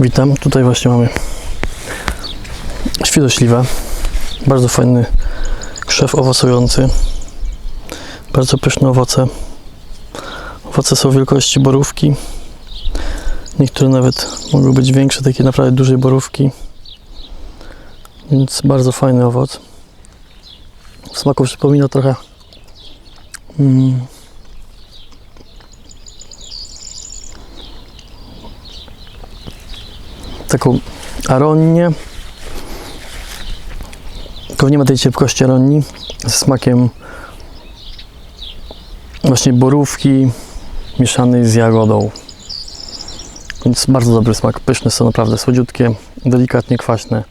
Witam, tutaj właśnie mamy świdośliwe. Bardzo fajny krzew owocujący. Bardzo pyszne owoce. Owoce są wielkości borówki. Niektóre nawet mogą być większe, takie naprawdę dużej borówki. Więc bardzo fajny owoc. W smaku przypomina trochę mm, taką aronię. Tylko nie ma tej cierpkości aronii ze smakiem właśnie borówki mieszanej z jagodą. Więc bardzo dobry smak. Pyszne są naprawdę, słodziutkie, delikatnie kwaśne.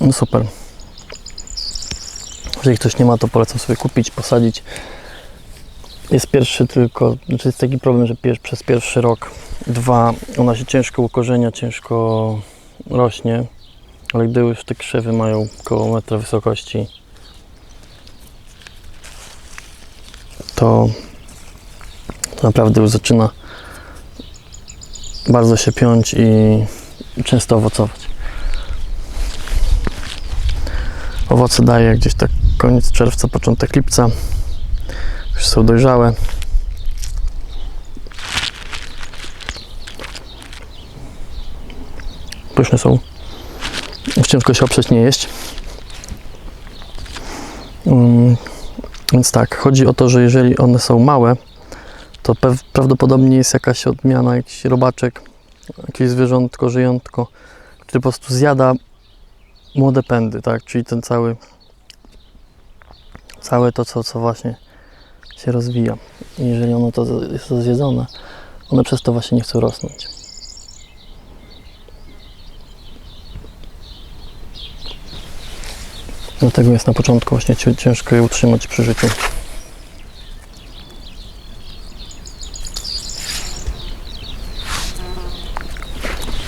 No super. Jeżeli ktoś nie ma, to polecam sobie kupić, posadzić. Jest pierwszy tylko, znaczy jest taki problem, że pier- przez pierwszy rok, dwa, ona się ciężko ukorzenia, ciężko rośnie, ale gdy już te krzewy mają około metra wysokości, to, to naprawdę już zaczyna bardzo się piąć i często owocować. Owoce daje gdzieś tak koniec czerwca, początek lipca. Już są dojrzałe. Pyszne są. Już ciężko się oprzeć nie jeść. Mm, Więc tak, chodzi o to, że jeżeli one są małe, to prawdopodobnie jest jakaś odmiana, jakiś robaczek, jakieś zwierzątko, żyjątko, które po prostu zjada młode pędy, tak? Czyli ten cały, całe to, co, co właśnie się rozwija. I jeżeli ono to jest zjedzone, one przez to właśnie nie chcą rosnąć. Dlatego jest na początku właśnie ci- ciężko je utrzymać przy życiu.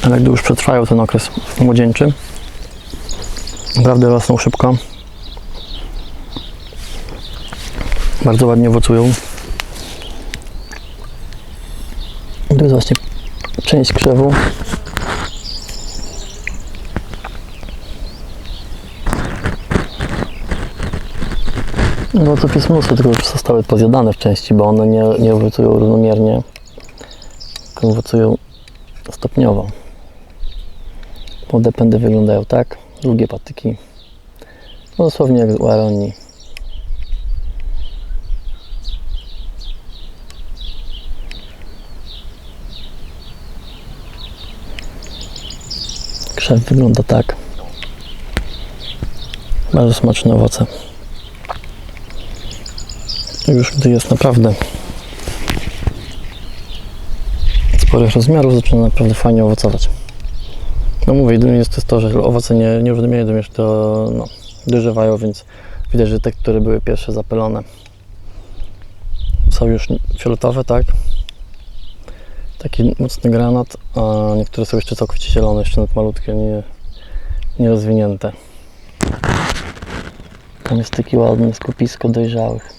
Ale gdy już przetrwają ten okres młodzieńczy, naprawdę rosną szybko. Bardzo ładnie owocują. To jest właśnie część krzewu. Owoców jest mnóstwo, tylko już zostały pozjadane w części, bo one nie, nie owocują równomiernie, tylko owocują stopniowo. Młode pędy wyglądają tak, długie patyki, no dosłownie jak u aronii. Krzew wygląda tak. Bardzo smaczne owoce. Już gdy jest naprawdę sporych rozmiarów, zaczyna naprawdę fajnie owocować. No mówię, jedyne jest to, że owoce nie, nie równomiernie domiesz, to no, dojrzewają, więc widać, że te, które były pierwsze zapylone są już fioletowe, tak? Taki mocny granat, a niektóre są jeszcze całkowicie zielone, jeszcze nawet malutkie, nie, nierozwinięte. Tam jest taki ładny skupisko dojrzałych.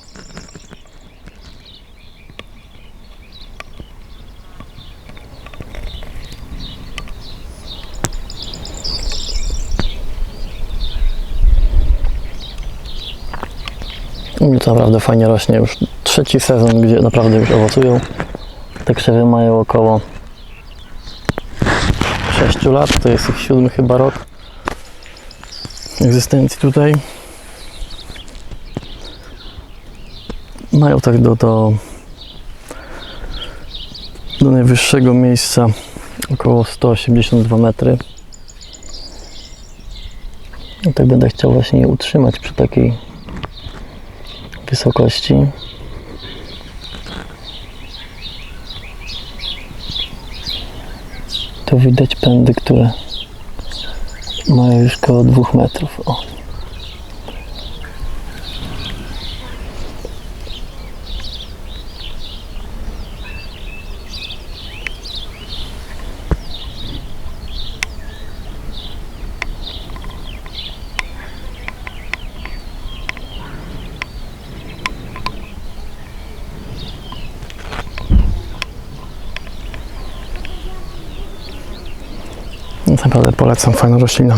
U mnie to naprawdę fajnie rośnie. Już trzeci sezon, gdzie naprawdę już owocują. Te krzewy mają około 6 lat. To jest ich siódmy chyba rok egzystencji tutaj. Mają tak do, do, do najwyższego miejsca około 182 metry. I tak będę chciał właśnie je utrzymać przy takiej wysokości. Widać pędy, które mają już około 2 metrów. O. Naprawdę polecam, fajna roślina.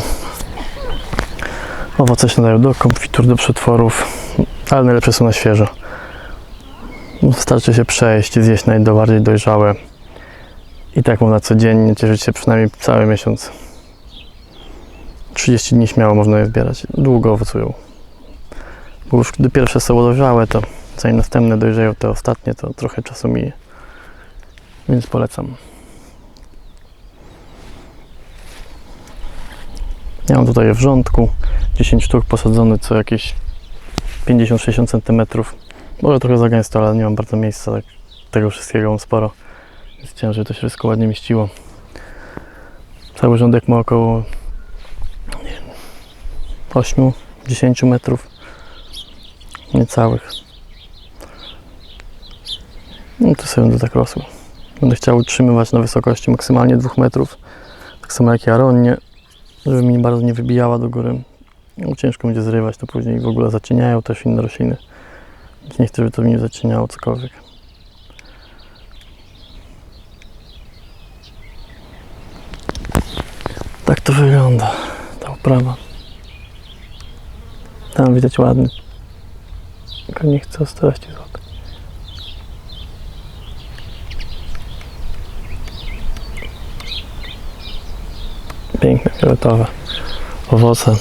Owoce się nadają do konfitur, do przetworów, ale najlepsze są na świeżo. Wystarczy się przejść, zjeść najbardziej dojrzałe i tak można codziennie cieszyć się przynajmniej cały miesiąc. 30 dni śmiało można je zbierać. Długo owocują. Bo już gdy pierwsze są dojrzałe, to zanim następne dojrzeją, te ostatnie, to trochę czasu minie. Więc polecam. Ja mam tutaj w rządku 10 sztuk posadzony co jakieś 50-60 cm. Może trochę za gęsto, ale nie mam bardzo miejsca. Tak, tego wszystkiego mam sporo. Więc chciałem, żeby to się wszystko ładnie mieściło. Cały rządek ma około nie wiem, 8-10 metrów. Niecałych. No to sobie będę tak rosło. Będę chciał utrzymywać na wysokości maksymalnie 2 metrów. Tak samo jak jaronie, żeby mi bardzo nie wybijała do góry. No, ciężko będzie zrywać, to później w ogóle zacieniają też inne rośliny. Więc nie chcę, żeby to mi zacieniało cokolwiek. Tak to wygląda, ta uprawa. Tam widać ładny. Tylko nie chcę ostrości złapać. Piękne, fioletowe owoce.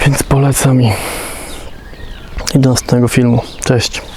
Więc polecam i, do następnego filmu. Cześć.